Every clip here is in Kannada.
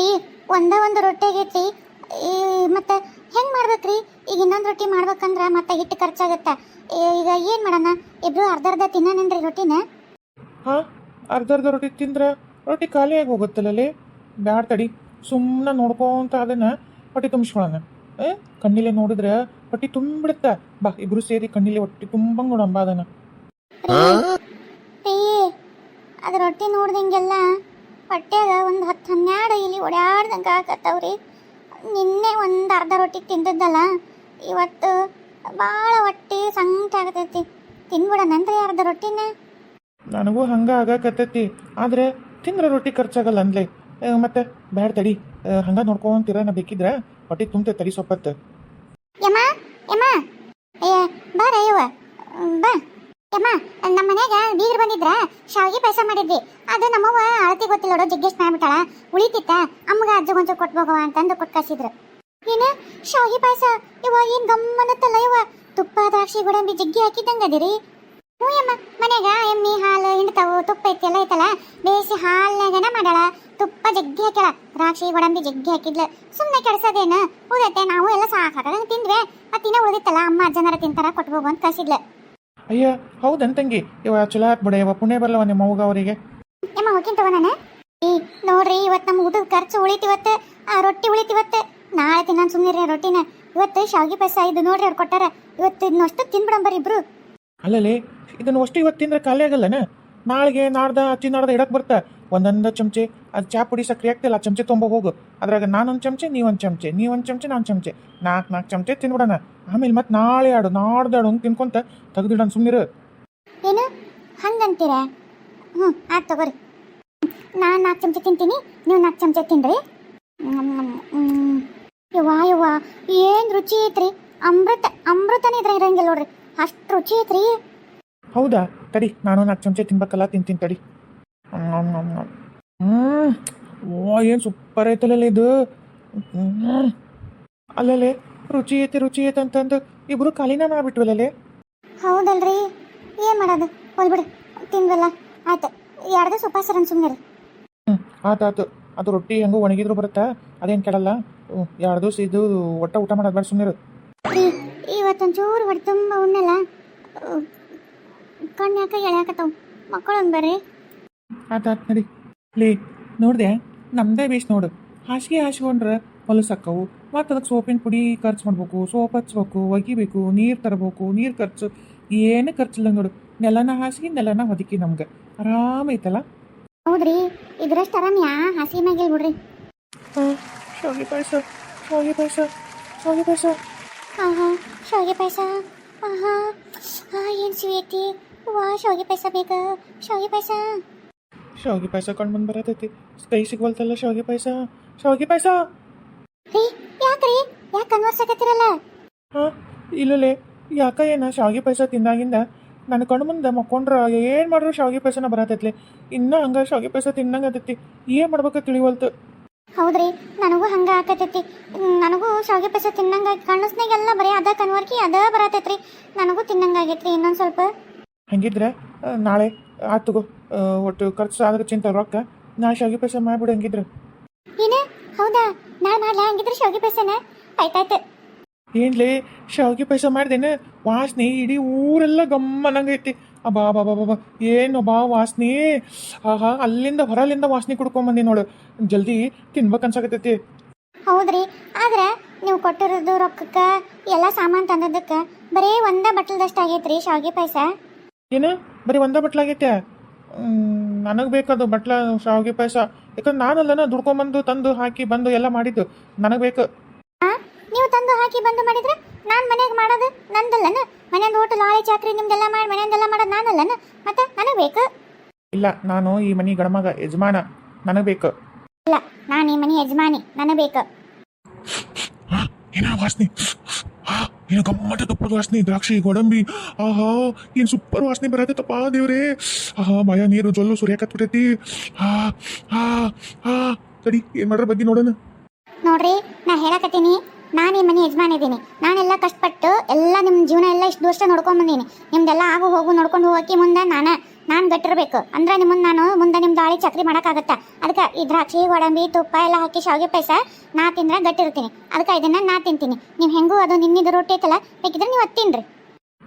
ರೀ ಒಂದ ಒಂದು ರೊಟ್ಟಿ ಆಗೈತಿ ಈ ಮತ್ತೆ ಹೆಂಗ್ ಮಾಡ್ಬೇಕ್ರಿ? ಈಗ ಇನ್ನೊಂದು ರೊಟ್ಟಿ ಮಾಡ್ಬೇಕಂದ್ರ ಮತ್ತೆ ಹಿಟ್ಟು ಖರ್ಚಾಗತ್ತ. ಈಗ ಏನ್ ಮಾಡೋಣ? ಇಬ್ರು ಅರ್ಧ ಅರ್ಧ ತಿನ್ನನೇನ್ರಿ ರೊಟ್ಟಿನ. ಹಾಂ ಅರ್ಧ ಅರ್ಧ ರೊಟ್ಟಿ ತಿಂದ್ರೆ ರೊಟ್ಟಿ ಖಾಲಿಯಾಗಿ ಹೋಗುತ್ತಲ್ಲೇ ಬ್ಯಾಡ ತಡಿ ಸುಮ್ಮನೆ ನೋಡ್ಕೊಂತ ಅದನ್ನ ಹೊಟ್ಟೆ ತುಂಬಿಸ್ಕೊಳ್ಳೋಣ ಕಣ್ಣಿಲೆ ನೋಡಿದ್ರೆ ಹೊಟ್ಟೆ ತುಂಬಿಡುತ್ತೆ. ಬಾ ಇಬ್ರು ಸೇರಿ ಕಣ್ಣಿಲೆ ಹೊಟ್ಟೆ ತುಂಬಂಗ್ ನೋಡಂಬ ಅದನ್ನ. ರೀ ಅದು ರೊಟ್ಟಿ ನೋಡ್ದಂಗೆಲ್ಲ ಹೊಟ್ಟೆಗ ಒಂದು ಹತ್ತು ಹನ್ನೆರಡು ಓಡಾಡ್ದಂಗೆ ಆಗತ್ತವ್ರಿ. ನಿನ್ನೆ ಒಂದು ಅರ್ಧ ರೊಟ್ಟಿ ತಿಂದದ್ದಲ್ಲ ಇವತ್ತು ಭಾಳ ಹೊಟ್ಟೆ ಸಂಕಟ ಆಗತೈತಿ. ತಿನ್ಬಿಡೋಣನ್ರಿ ಅರ್ಧ ರೊಟ್ಟಿನ. ನನಗೂ ಹಂಗೆ ಆಗಾಕತ್ತೈತಿ ಆದ್ರೆ ತಿಂದ್ರ ರೊಟ್ಟಿ ಖರ್ಚಾಗಲ್ಲ ಅಂದ್ಲೆ. ಮತ್ತೆ ಬ್ಯಾಡ ತಡಿ ಹಂಗ ನೋಡ್ಕೊಂತೀರ ನಾ ಬೇಕಿದ್ರ? ಹೊಟ್ಟೆ ತುಂಬತೆ ತಡಿ ಸೊಪ್ಪತ್ತು. ಯಮ್ಮ ಯಮ್ಮ. ಏ ಬಾರ ಯವ್ವ ಬಾ. ಯಮ್ಮ ನಮ್ಮ ಮನ್ಯಾಗ ಬೀಗರ್ ಬಂದಿದ್ರ, ಶಾವಿಗೆ ಪಾಯಸ ಮಾಡಿದ್ವಿ. ಅದು ನಮ್ಮವ್ವ ಅಳತಿ ಗೊತ್ತಿಲ್ಲ ನೋಡು ಜಗ್ಗೇಶ್ ಮಾಡ್ಬಿಟ್ಟಾಳ. ಉಳಿತಿತ್ತ, ಅಮ್ಮಗ ಅಜ್ಜ ಒಂಚೂರು ಕೊಟ್ಬೋಗವ ಅಂತಂದು ಕೊಟ್ಟು ಕಳ್ಸಿದ್ರು. ಏನ, ಶಾವಿಗೆ ಪಾಯಸ ಇವ ಏನ್ ಗಮ್ಮನತ್ತಲ್ಲ ಇವ ತುಪ್ಪ, ದ್ರಾಕ್ಷಿ, ಗೋಡಂಬಿ ಜಗ್ಗಿ ಹಾಕಿದ್ದಂಗ ಅದಿರಿ. ಹ್ಞೂ ಅಮ್ಮ ಮನ್ಯಾಗ ಎಮ್ಮಿ, ಹಾಲು, ಹಿಂಡ್ತಾವು, ತುಪ್ಪ ಐತಿ ಐತಲ್ಲ, ಬೇಯಿಸಿ ಹಾಲ್ನಾಗನ ಮಾಡ್ಯಾಳ. ತುಪ್ಪ ಜಗ್ಗಿ ಹಾಕ್ಯಾಳ, ದ್ರಾಕ್ಷಿ, ಗೋಡಂಬಿ ಜಗ್ಗಿ ಹಾಕಿದ್ಲ. ಸುಮ್ಮನೆ ಕೆಡ್ಸೋದೇನು? ಉಳಿದೈತೆ ನಾವು ಎಲ್ಲ ಸಾಕಾಗ ತಿಂದ್ವಿ. ಮತ್ತಿನ್ನ ಉಳಿದಿತ್ತಲ್ಲ, ಅಮ್ಮ ಅಜ್ಜನಾರ ತಿಂತಾರ ಕೊಟ್ಬೋಗು ಅಂತ ಕಳ್ಸಿದ್ಲ. ಅಯ್ಯ ಹೌದನ್ ತಂಗಿ ಇವ ಚಲೋ ಹಾಕ್ಬಿಡ ಬಿಡ ಇವ ಪುಣ್ಯ ಬರ್ಲವ ನಿಮ್ಮ ಮಗ ಅವರಿಗೆ. ಯಮ್ಮ ಹೋಗಿನ್ ತಗೋ ನಾನು? ಈ ನೋಡ್ರಿ ಇವತ್ತು ನಮ್ಮ ಊಟದ ಖರ್ಚು ಉಳಿತಿವತ್ತು ಆ ರೊಟ್ಟಿ ಉಳಿತಿವತ್ತು. ನಾಳೆ ತಿನ್ನ ಸುಮ್ಮನೆ ರೊಟ್ಟಿನ. ಇವತ್ತು ಶಾವಿಗೆ ಪಾಯಸ ಇದು ನೋಡ್ರಿ ಅವ್ರು ಕೊಟ್ಟಾರ. ಇವತ್ತು ಇದನ್ನಷ್ಟು ತಿನ್ಬಿಡಂಬರ್ ಇಬ್ರು. ಅಲ್ಲಲ್ಲಿ ಇದನ್ನ ಅಷ್ಟು ಇವತ್ತು ತಿಂದ್ರೆ ಖಾಲಿ ಆಗಲ್ಲನ? ನಾಳೆಗೆ ನಾಡ್ದ ಅಚ್ಚಿ ನಾಡ್ದ ಇಡಕ್ ಬರ್ತಾ? ಒಂದೊಂದು ಚಮಚೆ. ಅದು ಚಹಾ ಪುಡಿ ಸಕ್ಕರೆ ಆಗ್ತಿಲ್ಲ ಚಮಚೆ ತೊಂಬ ಹೋಗು. ಅದ್ರಾಗ ನಾನೊಂದು ಚಮಚೆ ನೀವೊಂದು ಚಮಚೆ ನೀವೊಂದು ಚಮಚೆ ನಾನು ಚಮಚೆ. ನಾಲ್ಕು ನಾಲ್ಕು ಚಮಚೆ ತಿನ್ಬಿಡೋಣ. ಆಮೇಲೆ ಮತ್ತೆ ನಾಳೆ ಆಡು ನಾಡ್ದಾಡು ಹಂಗೆ ತಿನ್ಕೊಂತ ತೆಗೆದಿಡೋಣ ಸುಮ್ಮನಿರು ಏನು? ಹಂಗಂತೀರ? ಹ್ಞೂ ಆಯ್ತು ತಗೋರಿ. ನಾನು ನಾಲ್ಕು ಚಮಚೆ ತಿಂತೀನಿ ನೀವು ನಾಲ್ಕು ಚಮಚೆ ತಿನ್ರಿ. ಯವ್ವಾ ಯವ್ವಾ ಏನು ರುಚಿ ಐತ್ರಿ? ಅಮೃತ ಅಮೃತನೇ ಇದ್ರೆ ಇರಂಗಿಲ್ಲ ನೋಡ್ರಿ. ಅಷ್ಟು ರುಚಿ ಐತ್ರಿ. ಹೌದಾ? ತಡಿ ನಾನು ನಾಲ್ಕು ಚಮಚೆ ತಿನ್ಬೇಕಲ್ಲ ತಿಂತೀನಿ ತಡಿ. ಹ್ಞೂ ಓ ಏನು ಸೂಪರ್ ಐತಲ್ಲ ಇದು. ಹ್ಮ್. ಅಲ್ಲಲ್ಲೇ ರುಚಿ ಐತೆ ರುಚಿ ಐತೆ ಅಂತಂದು ಇಬ್ರು ಖಾಲಿನ ಮಾಡ್ಬಿಟ್ವಲ್ಲೇ ಹೌದಲ್ರಿ. ಏನು ಮಾಡೋದು? ಹೋಲ್ಬಿಡಿ ತಿನ್ವಲ್ಲ ಆಯ್ತು. ಎರಡು ಸುಪಾಸರನ್ ಸುಮ್ಮನೆ ಹ್ಞೂ ಆತಾತು ಅದು ರೊಟ್ಟಿ ಹೆಂಗೋ ಒಣಗಿದ್ರು ಬರುತ್ತಾ? ಅದೇನು ಕೆಡಲ್ಲ ಎರಡು ದಿವಸ ಇದು ಒಟ್ಟ ಊಟ ಮಾಡೋದು ಬೇಡ ಸುಮ್ಮನಿರು ರೀ ಇವತ್ತೊಂಚೂರು ಹೊಟ್ಟೆ ತುಂಬ ಉಣ್ಣಲ್ಲ. ಕಣ್ಣು ಯಾಕೆ ಎಳ್ಯಾಕತ್ತಾವ. ಮಕ್ಕಳು ಬರ್ರಿ ಆತಾತ್ ನಡಿ. ಲೇ ನೋಡಿದೆ ನಮ್ದೇ ಬೇಸ್ ನೋಡು. ಹಾಸಿಗೆ ಹಾಸ್ಕೊಂಡ್ರೆ ಹೊಲಸಕ್ಕವು. ಮತ್ತು ಅದಕ್ಕೆ ಸೋಪಿನ ಪುಡಿ ಖರ್ಚು ಮಾಡ್ಬೇಕು ಸೋಪ್ ಹಚ್ಬೇಕು ಒಗಿಬೇಕು ನೀರು ತರಬೇಕು ನೀರು ಖರ್ಚು. ಏನು ಖರ್ಚಿಲ್ಲ ನೋಡು. ನೆಲನ ಹಾಸಿಗೆ ನೆಲನ ಹೊದಕಿ ನಮ್ಗೆ. ಆರಾಮ ಐತಲ್ಲ? ಹೌದ್ರಿ ಇದ್ರಷ್ಟು ಆರಾಮ್ ಯಾ? ಹಾಸಿಗೆ ಮ್ಯಾಗಿಲ್ ಬಿಡ್ರಿ ಹಾಂ ಶಾವಿಗೆ ಪಾಯಸ ಶಾವಿಗೆ ಪಾಯಸ ಶಾವಿಗೆ ಪಾಯಸ. ಆಹಾ ಶಾವಿಗೆ ಪಾಯಸ. ಆಹಾ ಹಾ. ಏನು ಸಿಹಿ ಐತಿ ವಾ ಶಾವಿಗೆ ಪಾಯಸ ಬೇಕು. ಶಾವಿಗೆ ಪಾಯಸ. ಶಾವಿಗೆ ಪಾಯಸ ಕಣ್ಣು ಮುಂದೆ ಬರತೈತಿ ಕೈ ಸಿಗ್ವಲ್ತಲ್ಲ ಶಾವಿಗೆ ಪಾಯಸ ಶಾವಿಗೆ ಪಾಯಸ ರೀ ಯಾಕ್ರಿ ಯಾಕೆ ಕನ್ವರ್ಸಕತ್ತಿರಲ್ಲ ಹಾಂ? ಇಲ್ಲಲೇ. ಯಾಕ ಏನ? ಶಾವಿಗೆ ಪಾಯಸ ತಿಂದಾಗಿಂದ ನನ್ನ ಕಣ್ಣು ಮುಂದೆ ಮಕ್ಕೊಂಡ್ರ ಏನು ಮಾಡ್ರು ಶಾವಿಗೆ ಪಾಯಸನ ಬರತೈತ್ಲೆ? ಇನ್ನೂ ಹಂಗೆ ಶಾವಿಗೆ ಪಾಯಸ ತಿನ್ನಂಗೆ ಆತೈತಿ. ಏನು ಮಾಡ್ಬೇಕು ತಿಳಿವಲ್ತು? ಹೌದ್ರಿ ನನಗೂ ಹಂಗ ಆಕತೈತಿ ನನಗೂ ಶಾವಿಗೆ ಪಾಯಸ ತಿನ್ನಂಗ ಕಣ್ಣಸ್ನಾಗೆಲ್ಲ ಬರೀ ಅದ ಕನ್ವರ್ಕಿ ಅದ ಬರತೈತ್ರಿ. ನನಗೂ ತಿನ್ನಂಗಾಗೈತ್ರಿ ಇನ್ನೊಂದು ಸ್ವಲ್ಪ. ಹಂಗಿದ್ರೆ ನಾಳೆ ಆತುಗೋ ಒಟ್ಟು ಖರ್ಚು ಆದ್ರೆ ಚಿಂತೆ ರೊಕ್ಕ ನಾ ಶಾವಿಗೆ ಪಾಯಸ ಮಾಡ್ಬಿಡು ಹಂಗಿದ್ರೆ. ಏನ ಹೌದಾ? ನಾ ಮಾಡ್ಲಾ ಹಂಗಿದ್ರೆ ಶಾವಿಗೆ ಪಾಯಸನ ಆಯ್ತಾಯ್ತು. ಏನ್ಲೇ ಶಾವಿಗೆ ಪಾಯಸ ಮಾಡ್ದೇನೆ? ವಾಸನೆ ಇಡೀ ಊರೆಲ್ಲ ಗಮ್ಮನಂಗೈತಿ. ಅಬ್ಬಾ ಬಾಬಾ ಬಾಬಾ ಏನು ಬಾ ವಾಸನೆ? ಆಹಾ ಅಲ್ಲಿಂದ ಹೊರಲಿಂದ ವಾಸನೆ ಕುಡ್ಕೊಂಬಂದಿ ನೋಡು. ಜಲ್ದಿ ತಿನ್ಬೇಕು ಅನ್ಸಕತ್ತೈತಿ. ಹೌದ್ರಿ. ಆದ್ರೆ ನೀವು ಕೊಟ್ಟಿರೋದು ರೊಕ್ಕಕ್ಕೆ ಎಲ್ಲ ಸಾಮಾನು ತಂದದಕ್ಕೆ ಬರೀ ಒಂದ ಬಟ್ಲದಷ್ಟು ಆಗೈತ್ರಿ ಶಾವಿಗೆ ಪಾಯಸ ಏನು? ಬರೀ ಒಂದ ಬಟ್ಲಾಗೈತೆ ನನಗೆ ಬೇಕದು ಬಟ್ಲ ಶಾವಿಗೆ ಪಾಯಸ. ಯಾಕಂದ್ರೆ ನಾನಲ್ಲನ ದುಡ್ಕೊಂಬಂದು ತಂದು ಹಾಕಿ ಬಂದು ಎಲ್ಲ ಮಾಡಿದ್ದು. ನನಗೆ ಬೇಕು. ನೀವು ತಂದು ಹಾಕಿ ಬಂದು ಮಾಡಿದ್ರೆ ನಾನು ಮನೆಗೆ ಮಾಡೋದು ನಂದಲ್ಲನ? ಮನೆಯಿಂದ ಊಟ ಲಾರಿ ಚಾಕ್ರಿ ನಿಮ್ದೆಲ್ಲ ಮಾಡಿ ಮನೆಯಿಂದೆಲ್ಲ ಮಾಡೋದು ನಾನಲ್ಲನ? ಮತ್ತೆ ನನಗೆ ಬೇಕು? ಇಲ್ಲ ನಾನು ಈ ಮನೆ ಗಡಮಗ ಯಜಮಾನ. ನನಗೆ ಬೇಕು. ಇಲ್ಲ ನಾನು ಈ ಮನೆ ಯಜಮಾನಿ. ನನಗೆ ಬೇಕು. ಏನ ವಾಸನೆ. ಏನು ಗಮ್ಮಟ ತುಪ್ಪದ ವಾಸನೆ ದ್ರಾಕ್ಷಿ, ಗೋಡಂಬಿ. ಆಹಾ, ಏನು ಸೂಪರ್ ವಾಸನೆ ಬರತ್ತಪ್ಪ ದೇವ್ರೇ. ಆಹಾ ಭಯ ನೀರು, ಜೊಲ್ಲು ಸುರಿಯಾಕತ್ಬಿಟ್ಟೈತಿ ಹಾ ಹಾ ಹಾ ತಡಿ, ಏನ್ ಮಾಡ್ರ ಬಗ್ಗೆ ನೋಡೋಣ. ನೋಡ್ರಿ, ನಾ ಹೇಳಕತ್ತೀನಿ. ನಾನು ಈ ಮನೆ ಯಜಮಾನ ಇದ್ದೀನಿ ನಾನೆಲ್ಲ ಕಷ್ಟಪಟ್ಟು ಎಲ್ಲ ನಿಮ್ಮ ಜೀವನ ಎಲ್ಲ ಇಷ್ಟು ವರ್ಷ ನೋಡ್ಕೊಂಡ್ ಬಂದೀನಿ. ನಿಮ್ದೆಲ್ಲ ಆಗು ಹೋಗು ನೋಡ್ಕೊಂಡು ಹೋಗಕ್ಕೆ ಮುಂದೆ ನಾನು. ನಾನು ಗಟ್ಟಿರ್ಬೇಕು. ಅಂದ್ರೆ ನಿಮ್ಮನ್ನ ನಾನು ಮುಂದೆ ನಿಮ್ಮ ದಾಳಿ ಚಕ್ರಿ ಮಾಡೋಕ್ಕಾಗತ್ತ? ಅದಕ್ಕೆ ಈ ದ್ರಾಕ್ಷಿ, ಗೋಡಂಬಿ, ತುಪ್ಪ ಎಲ್ಲ ಹಾಕಿ ಶಾವಿಗೆ ಪಾಯಸ ನಾ ತಿಂದ್ರೆ ಗಟ್ಟಿರ್ತೀನಿ. ಅದಕ್ಕೆ ಇದನ್ನ ನಾ ತಿಂತೀನಿ. ನೀವು ಹೆಂಗೂ ಅದು ನಿನ್ನಿದು ರೊಟ್ಟಿ ಐತಲ್ಲ, ಬೇಕಿದ್ರೆ ನೀವು ತಿನ್ನಿರಿ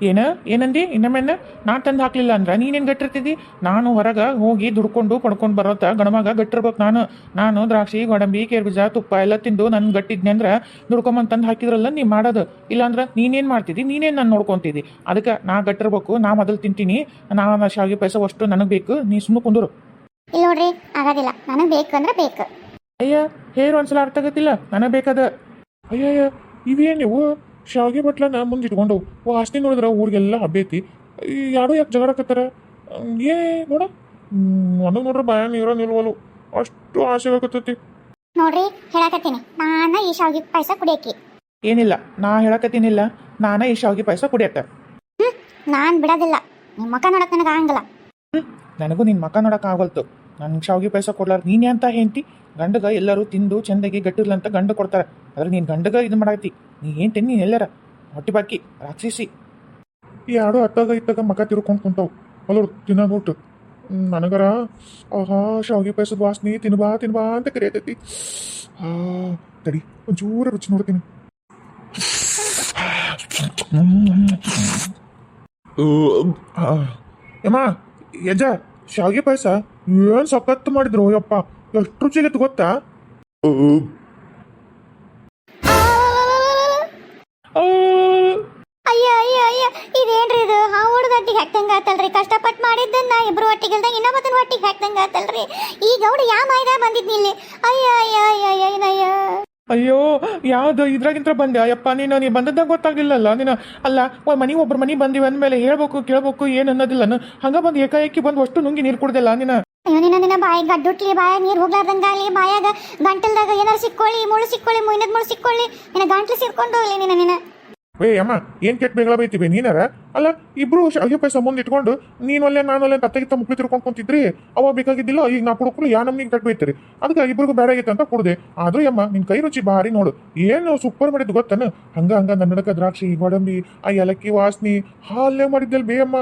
ಏನ? ಏನಂದಿ? ಇನ್ನೊಮ್ಮೆನ್ನ ನಾ ತಂದು ಹಾಕ್ಲಿಲ್ಲ ಅಂದ್ರ ನೀನೇನು ಗಟ್ಟಿರ್ತಿದ್ದಿ? ನಾನು ಹೊರಗೆ ಹೋಗಿ ದುಡ್ಕೊಂಡು ಪಡ್ಕೊಂಡು ಬರೋತ್ತ ಗಣಮಗ ಗಟ್ಟಿರ್ಬೇಕು ನಾನು. ನಾನು ದ್ರಾಕ್ಷಿ ಗೋಡಂಬಿ ಕೇರ್ಬೀಜ ತುಪ್ಪ ಎಲ್ಲ ತಿಂದು ನಾನು ಗಟ್ಟಿದ್ನಿ ಅಂದ್ರೆ ದುಡ್ಕೊಂಬಂದು ತಂದು ಹಾಕಿದ್ರಲ್ಲ ನೀ ಮಾಡೋದು. ಇಲ್ಲಾಂದ್ರೆ ನೀನೇನು ಮಾಡ್ತಿದ್ದಿ? ನೀನೇನು ನಾನು ನೋಡ್ಕೊತಿದ್ದಿ? ಅದಕ್ಕೆ ನಾ ಗಟ್ಟಿರ್ಬೇಕು ನಾ ಮೊದಲು ತಿಂತೀನಿ. ನಾ ಶಾವಿಗೆ ಪಾಯಸ ಅಷ್ಟು ನನಗೆ ಬೇಕು. ನೀ ಸುಮ್ಮನೆ ಕುಂದರು. ಇಲ್ಲ ನೋಡ್ರಿ ಆಗೋದಿಲ್ಲ. ನನಗೆ ಬೇಕು ಅಂದ್ರೆ ಬೇಕು. ಅಯ್ಯ ಹೇರ್ ಒಂದ್ಸಲ ಅರ್ಥ ಆಗತ್ತಿಲ್ಲ. ನನಗೆ ಬೇಕಾದ. ಅಯ್ಯಯ್ಯ ಇವೇನಿವು ಶಾವಿಗೆ ಬಟ್ಲನ್ನ ಮುಂದೆ ಇಟ್ಕೊಂಡು ಓ ಆಸ್ತಿ ನೋಡಿದ್ರೆ ಊರಿಗೆಲ್ಲ ಹಬ್ಬೈತಿ ಯಾರು ಯಾಕೆ ಜಗಡಕತ್ತಾರ ಏ ನೋಡ. ನನಗೆ ನೋಡ್ರೆ ಭಯ ನೀರೋ ನಿಲ್ವಲು. ಅಷ್ಟು ಆಸೆ ಆಗತ್ತೈತಿ ನೋಡ್ರಿ ಹೇಳಕತ್ತೀನಿ. ನಾನ ಈ ಶಾವಿಗೆ ಪಾಯಸ ಕುಡಿಯಕ್ಕೆ. ಏನಿಲ್ಲ ನಾ ಹೇಳಕತ್ತೀನಿಲ್ಲ. ನಾನ ಈ ಶಾವಿಗೆ ಪಾಯಸ ಕುಡಿಯತ್ತ. ನಾನ್ ಬಿಡೋದಿಲ್ಲ. ನಿಮ್ಮ ಮಕ್ಕ ನೋಡಕ್ ನನಗೆ ಆಗಂಗಿಲ್ಲ. ನನಗೂ ನಿನ್ನ ಮಕ್ಕ ನೋಡಕ್ ಆಗಲ್ತು. ನನ್ಗೆ ಶಾವಿಗೆ ಪಾಯಸ ಕೊಡ್ಲಾರ ನೀನೇ ಅಂತ ಹೆಂಡ್ತಿ. ಗಂಡಗ ಎಲ್ಲರೂ ತಿಂದು ಚಂದಾಗಿ ಗಟ್ಟಿರ್ಲಂತ ಗಂಡ ಕೊಡ್ತಾರೆ. ಆದ್ರೆ ನೀನು ಗಂಡಗ ಇದು ಮಾಡಾಕತ್ತಿ. ನೀ ಏನ್ ನೀನು ಎಲ್ಲಾರ? ಹೊಟ್ಟೆ ಬಾಕಿ ರಾಕ್ಷಸಿ. ಈ ಆಡು ಅತ್ತಾಗ ಇತ್ತಾಗ ಮಕ ತಿರ್ಕೊಂಡು ಕುಂತಾವ್. ಅಲ್ಲೋರು ತಿನ್ನ ನನಗರ ಆಹಾ ಶಾವಿಗೆ ಪಾಯಸದ ವಾಸನೆ ತಿನ್ಬಾ ತಿನ್ಬಾ ಅಂತ ಕರಿಯತೈತಿ. ಆ ತಡಿ ಒಂಚೂರ ರುಚಿ ನೋಡ್ತೀನಿ. ಯಮ್ಮ ಯಜ ಶಾವಿಗೆ ಪಾಯಸ ಏನ್ ಸಖತ್ತು ಮಾಡಿದ್ರು ಯಪ್ಪ. ಎಷ್ಟು ರುಚಿಗೆ ಗೊತ್ತಾ? ಅಯ್ಯ ಅಯ್ಯ ಅಯ್ಯ. ಇದೇನ್ರಿ ಇದು? ಹಾ ಹುಡುಗಟ್ಟಿಗೆ ಹಾಕ್ದಂಗ ಆತಲ್ರಿ. ಕಷ್ಟಪಟ್ಟು ಮಾಡಿದ್ದನ್ನ ಇಬ್ರು ಒಟ್ಟಿಗೆ ಇಲ್ದಂಗ ಇನ್ನೊಬ್ಬನ ಒಟ್ಟಿಗೆ ಹಾಕ್ದಂಗ ಆತಲ್ರಿ. ಈ ಗೌಡ ಯಾ ಮಾಯ್ದ ಬಂದಿದ್ನಿ ಇಲ್ಲಿ? ಅಯ್ಯ ಅಯ್ಯ ಅಯ್ಯ ಅಯ್ಯ, ಏನಯ್ಯ. ಅಯ್ಯೋ, ಯಾವ್ದು ಇದ್ರಾಗಿಂತ ಬಂದೆ. ಅಯ್ಯಪ್ಪ, ನೀನು, ನೀ ಬಂದದ್ದಾಗ ಗೊತ್ತಾಗ್ಲಿಲ್ಲಲ್ಲ? ನೀನು, ಅಲ್ಲ, ಒಂದು ಮನಿ, ಒಬ್ರು ಮನಿ ಬಂದಿವಿ ಮೇಲೆ ಹೇಳ್ಬೇಕು, ಕೇಳ್ಬೇಕು ಏನ್ ಅನ್ನೋದಿಲ್ಲ ನಾನು ಹಂಗ ಬಂದು ಏಕಾಏಕಿ ಬಂದು ಅಷ್ಟು ನುಂಗಿ ನೀರು ಕುಡ್ದಿಲ್ಲ ನೀನು? ಅಯ್ಯೋ, ನಿನ್ನ ನಿನ್ನ ಬಾಯಿ ಗಡ್ಡುಟ್ಲಿ ಬಾಯ ನೀರು ಹೋಗ್ಲಾರ್ದಂಗ ಅಲ್ಲಿ ಬಾಯಾಗ ಗಂಟಲ್ದಾಗ ಏನಾರು ಸಿಕ್ಕೊಳ್ಳಿ ಮುಳು ಸಿಕ್ಕೊಳ್ಳಿ, ಮುಯ್ನದ ಮುಳು ಸಿಕ್ಕೊಳ್ಳಿ, ನಿನ್ನ ಗಂಟ್ಲು ಸಿರ್ಕೊಂಡು ಹೋಗ್ಲಿ ನಿನ್ನ ನಿನ್ನ ಏ ಅಮ್ಮ, ಏನ್ ಕೆಟ್ಟ ಬೇಗಳ ಬೈತೀವಿ? ನೀನಾರ? ಅಲ್ಲ, ಇಬ್ರು ಅಯ್ಯಪ್ಪ ಮುಂದೆ ಇಟ್ಕೊಂಡು ನೀನು ಅಲ್ಲೇ ನಾನು ಅಲ್ಲೇ ತತ್ತಗಿತ್ತ ಮುಕ್ಳಿ ತಿರ್ಕೊಂಡು ಕುಂತಿದ್ರಿ? ಅವ ಬೇಕಾಗಿದ್ದಿಲ್ಲ, ಈಗ ನಾ ಕುಡುಕ್ರು ಯಾ ನಮ್ಗೆ ಕೆಟ್ಟ ಬೈತೀರಿ? ಅದಕ್ಕೆ ಇಬ್ರಿಗೂ ಬೇಡ ಆಗೈತೆ ಅಂತ ಕುಡ್ದೆ. ಆದ್ರೂ ಅಮ್ಮ ನಿನ್ ಕೈ ರುಚಿ ಭಾರಿ ನೋಡು. ಏನು ಸೂಪರ್ ಮಾಡಿದ್ದು ಗೊತ್ತನ? ಹಂಗ ಹಂಗ ನನ್ನಡಕ ದ್ರಾಕ್ಷಿ, ಗೋಡಂಬಿ, ಆ ಏಲಕ್ಕಿ ವಾಸನಿ ಹಾಲೇ ಮಾಡಿದ್ದಲ್ ಬೇ ಅಮ್ಮ.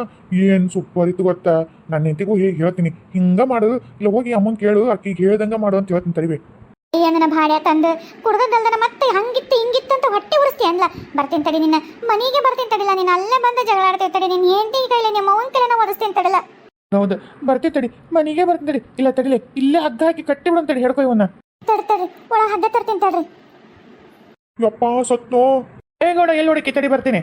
ಏನ್ ಸೂಪರ್ ಇತ್ತು ಗೊತ್ತಾ? ನನ್ನ ಹೆಂಡತಿಗೂ ಹೇಗೆ ಹೇಳ್ತೀನಿ. ಹಿಂಗ ಮಾಡು. ಇಲ್ಲ, ಹೋಗಿ ಅಮ್ಮನ್ ಕೇಳು ಆಕಿಗೆ ಹೇಳ್ದಂಗ ಮಾಡು ಅಂತ ಹೇಳ್ತೀನಿ ತಡಿವೆ ನನ್ನ ಭಾಡ್ಯ ತಂದು ಕುಡ್ದಲ್ದನ ಮತ್ತೆ ಹಂಗಿತ್ತು ಹಿಂಗಿತ್ತು ಅಂತ ಹೊಟ್ಟೆ ಉರಿಸ್ತಿ ಅಲ್ಲ ಬರ್ತೀನಿ ತಡಿ ನಿನ್ನ ಮನೆಗೆ ಬರ್ತೀನಿ ತಡಿಲ್ಲ ನೀನು ಅಲ್ಲೇ ಬಂದು ಜಗಳ ಆಡ್ತೀವಿ ತಡಿ ನಿನ್ನ ಹೆಂಡತಿ ಕೈಲಿ ನಿಮ್ಮ ಅವನ ಕೈಲಿ ಒದಿಸ್ತೀನಿ ತಡಿಲ್ಲ ಹೌದು ಬರ್ತೀವಿ ತಡಿ ಮನೆಗೆ ಬರ್ತೀನಿ ತಡಿ ಇಲ್ಲ ತಡಿಲೆ ಇಲ್ಲೇ ಹಗ್ಗ ಹಾಕಿ ಕಟ್ಟಿ ಬಿಡೋಣ ತಡಿ ಹೇಳ್ಕೊ ಇವನ್ನ. ತಡಿ ತಡಿ ಒಳ ಹಗ್ಗ ತರ್ತೀನಿ ತಡ್ರಿ. ಯಪ್ಪ ಸತ್ನೋ ಏ ಗೌಡ ಎಲ್ಲಿ ಹೊಡಿಕೆ? ತಡಿ ಬರ್ತೀನಿ.